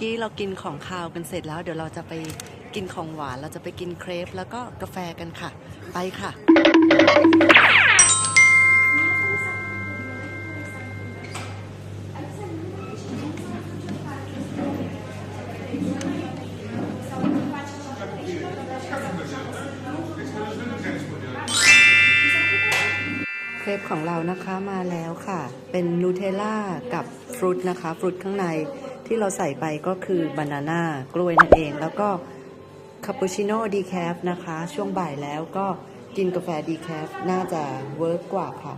กี้เรากินของคาวกันเสร็จแล้ว เดี๋ยวเราจะไปกินของหวาน เราจะไปกินเครปแล้วก็กาแฟกันค่ะ ไปค่ะ เครปของเรานะคะมาแล้วค่ะ เป็นนูเทลล่ากับฟรุตนะคะ ฟรุตข้างใน ที่เราใส่ไปก็คือบานาน่ากล้วยนั่นเอง แล้วก็คาปูชิโน่ดีแคฟนะคะ ช่วงบ่ายแล้วก็กินกาแฟดีแคฟน่าจะเวิร์กกว่าค่ะ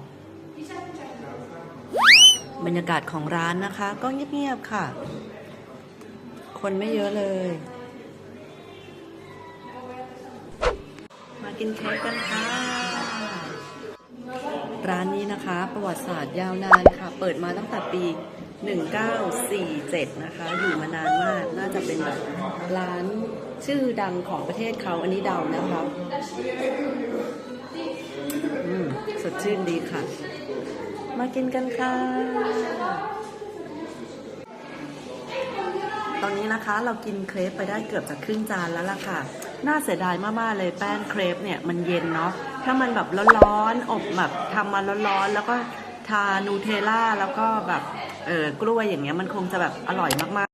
บรรยากาศของร้านนะคะ ก็เงียบๆค่ะ คนไม่เยอะเลย มากินเค้กกันค่ะ ร้านนี้นะคะ ประวัติศาสตร์ยาวนานค่ะ เปิดมาตั้งแต่ปี 1947 นะคะ อยู่มานานมาก น่าจะเป็นแบบร้านชื่อดังของประเทศเขาอันนี้เดานะคะอืมสดชื่นดีค่ะ มากินกันค่ะ ตอนนี้นะคะเรากินเครปไปได้เกือบจะครึ่งจานแล้วล่ะค่ะ น่าเสียดายมากๆเลยแป้งเครปเนี่ยมันเย็นเนาะ ถ้ามันแบบร้อนๆ อบแบบทำมาร้อนๆ แล้วก็ทานูเทลล่าแล้วก็แบบ เออกล้วยอย่างเงี้ยมันคงจะแบบอร่อยมาก